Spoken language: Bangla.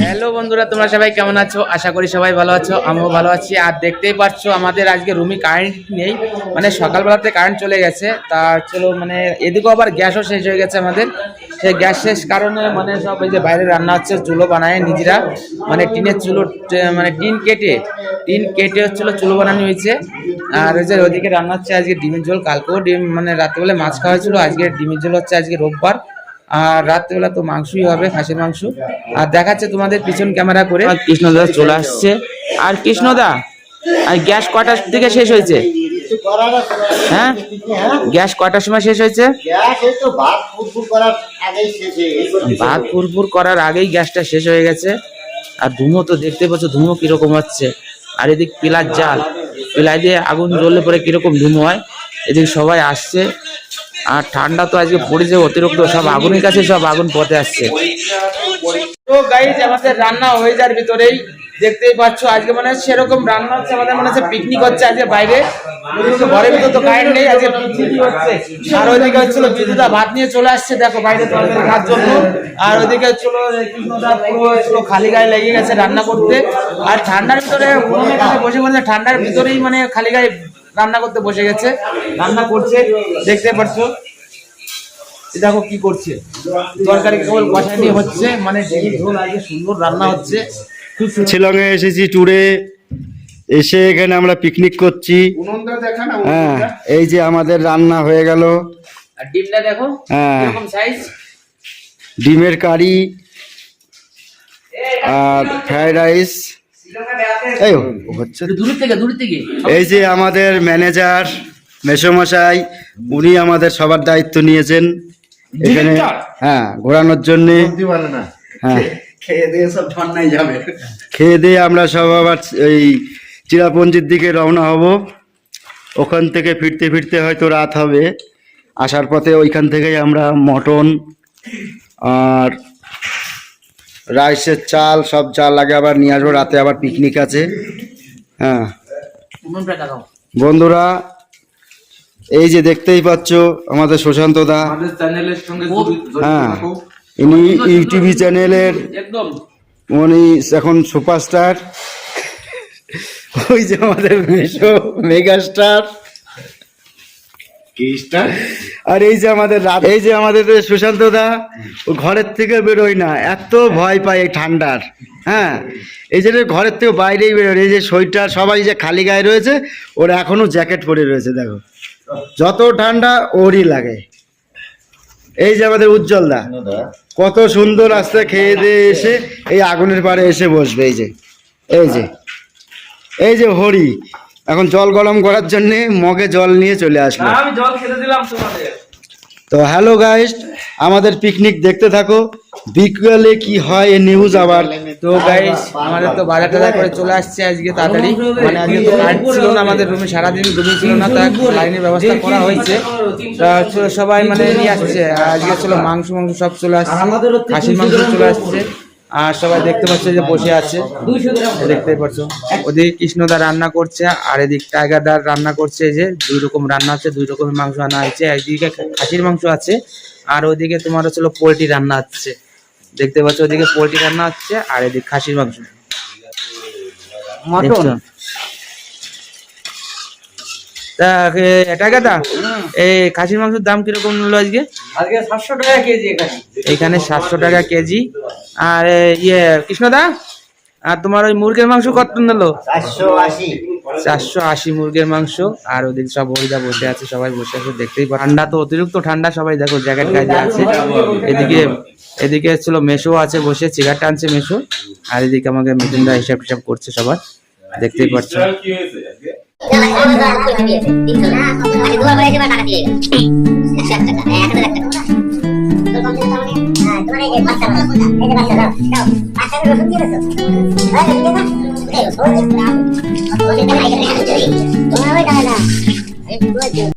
হ্যালো বন্ধুরা, তোমরা সবাই কেমন আছো? আশা করি সবাই ভালো আছো, আমিও ভালো আছি। আর দেখতেই পাচ্ছ আমাদের আজকে রুমে কারেন্ট নেই মানে সকালবেলাতে কারেন্ট চলে গেছে। তা চলো মানে এদিকেও আবার গ্যাসও শেষ হয়ে গেছে আমাদের। সেই গ্যাস শেষ কারণে মানে সব এই যে বাইরে রান্না হচ্ছে চুলো বানায় নিজেরা। মানে টিনের চুলো মানে টিন কেটে টিন কেটে হচ্ছিল চুলো বানানো হয়েছে। আর ওই যে ওদিকে রান্না হচ্ছে আজকে ডিমের ঝোল কালকেও ডিম মানে রাত্রেবেলা মাছ খাওয়া হয়েছিল আজকে ডিমের ঝোল হচ্ছে আজকে রোববার। আর রাত্রেবেলা তো মাংসই হবে খাসির মাংস। আর দেখাচ্ছে তোমাদের পিছন ক্যামেরা করে। কৃষ্ণদা চলে আসছে। আর কৃষ্ণদা আর গ্যাস কটার দিকে শেষ হয়েছে? হ্যাঁ? গ্যাস কটার সময় শেষ হয়েছে? গ্যাস এই তো ভাত ফুটফুট করার ভাত ফুরফুর করার আগেই গ্যাসটা শেষ হয়ে গেছে। আর ধুমো তো দেখতে পাচ্ছ ধুমো কীরকম হচ্ছে। আর এদিক পিলার জাল পিলাই দিয়ে আগুন জ্বললে পরে কীরকম ধুমো হয়। এদিক সবাই আসছে। আর ঠান্ডা তো আজকে পড়েছে অতিরিক্ত সব আগুনের কাছে সব আগুন পথে আসছে। তো গাইজ আমাদের রান্না হয়ে যাওয়ার ভিতরেই দেখতেই পাচ্ছ, আজকে মানে সেরকম রান্না হচ্ছে, আমাদের মনে হচ্ছে পিকনিক হচ্ছে আজকে বাইরে। ঘরের ভিতর তো কারেন্ট নেই, আজকে পিকনিক হচ্ছে। আর ওইদিকে হচ্ছিল বিদ্যুতা ভাত নিয়ে চলে আসছে, দেখো বাইরে খাওয়ার জন্য। আর ওইদিকে হচ্ছিল কৃষ্ণদা খালি গায়ে লেগে গেছে রান্না করতে। আর ঠান্ডার ভিতরে বসে বসে ঠান্ডার ভিতরেই মানে খালি গায়ে রান্না করতে বসে গেছে, রান্না করছে, দেখতে পাচ্ছ। দেখো কি করছে। তরকারি কেবল কষা নিয়ে হচ্ছে মানে ঝোল আজকে সুন্দর রান্না হচ্ছে। শিলংয়ে এসেছি ট্যুরে এসে এখানে আমরা পিকনিক করছি। হ্যাঁ এই যে আমাদের রান্না হয়ে গেল। আর ডিমটা দেখো হ্যাঁ। ডিমের কারি আর ফ্রাইড রাইস এই হচ্ছে। দূর থেকে দূর থেকে। এই যে আমাদের ম্যানেজার মেসমশাই উনি আমাদের সবার দায়িত্ব নিয়েছেন। এখানে হ্যাঁ ঘোরানোর জন্যে। হ্যাঁ। খেয়ে দিয়ে সব ঠান্ডায় যাবে। খেয়ে দিয়ে আমরা সব আবার এই চিরাপঞ্জির দিকে রওনা হব। ওখান থেকে ফিরতে ফিরতে হয়তো রাত হবে। আসার পথে ওইখান থেকেই আমরা মটন আর রাইসের চাল সব চাল আগে আবার নিয়ে আসব। রাতে আবার পিকনিক আছে। হ্যাঁ। বন্ধুরা এই যে দেখতেই পাচ্ছ আমাদের সুশান্ত দা। আমাদের চ্যানেলের সঙ্গে হ্যাঁ। ইনি ইউটিভি চ্যানেলের একদম। উনি এখন সুপারস্টার। ওই যে আমাদের মেশো মেগাস্টার। আর এই যে আমাদের রাত- এই যে আমাদের সুশান্ত দা ও ঘরের থেকে বেরোয় না এত ভয় পায় এই ঠান্ডার হ্যাঁ? এই যে ঘরের থেকে বাইরেই বেরোয় এই যে সোয়েটার সবাই যে খালি গায়ে রয়েছে ওর এখনও জ্যাকেট পরে রয়েছে দেখো। যত ঠান্ডা ওরই লাগে। এই যে আমাদের উজ্জ্বল দা কত সুন্দর আস্তে খেয়ে দিয়ে এসে এই আগুনের পাড়ে এসে বসবে এই যে এই যে এই যে হরি। এখন জল গরম করার জন্য মগে জল নিয়ে চলে আসলো। আমি জল খেতে দিলাম তোমাদের। তো হ্যালো গাইস আমাদের পিকনিক দেখতে থাকো। বিকেলে কি হয় এ নিউজ আবার। তো গাইস আমাদের তো বাজার টাজার করে চলে আসছে আজকে তাড়াতাড়ি। মানে আজকে তো লাইট ছিল না আমাদের রুমে সারাদিন রুমে ছিল না, তা লাইনের ব্যবস্থা করা হয়েছে। তা সবাই মানে নিয়ে আসছে। আজকে চলো মাংস মাংস সব চলে আসছে, খাসির মাংস চলে আসছে। আর সবাই দেখতে পাচ্ছ যে বসে আছে। দেখতে পারছ পাচ্ছ। ওদিকে কৃষ্ণদা রান্না করছে আর এদিক টাইগারদার রান্না করছে এই যে দুই রকম রান্না আছে দুই রকমের মাংস আনা হয়েছে। একদিকে খাসির মাংস আছে আর ওদিকে তোমার হচ্ছিল পোলট্রি রান্না হচ্ছে। দেখতে পাচ্ছ ওদিকে পোলট্রি রান্না হচ্ছে আর এদিকে খাসির মাংস। মটন? এটা কথা এই খাসির মাংসের দাম কীরকম নিলো আজকে? আজকে সাতশো টাকা কেজি এখানে। সাতশো টাকা কেজি। আর ইয়ে কৃষ্ণদা আর তোমার ওই মুরগির মাংস কত নিলো? চারশো আশি। মুরগির মাংস। আর ওদিকে সব হরিদা বসে আছে সবাই বসে আছে দেখতেই পারো ঠান্ডা তো অতিরিক্ত ঠান্ডা সবাই দেখো জ্যাকেট গায়ে আছে। এদিকে এদিকে ছিল মেশো আছে বসে চিগার টানছে মেশো। আর এদিকে আমাকে মিথুনদা হিসাব টিসাব করছে সবার দেখতেই পাচ্ছ। তোমার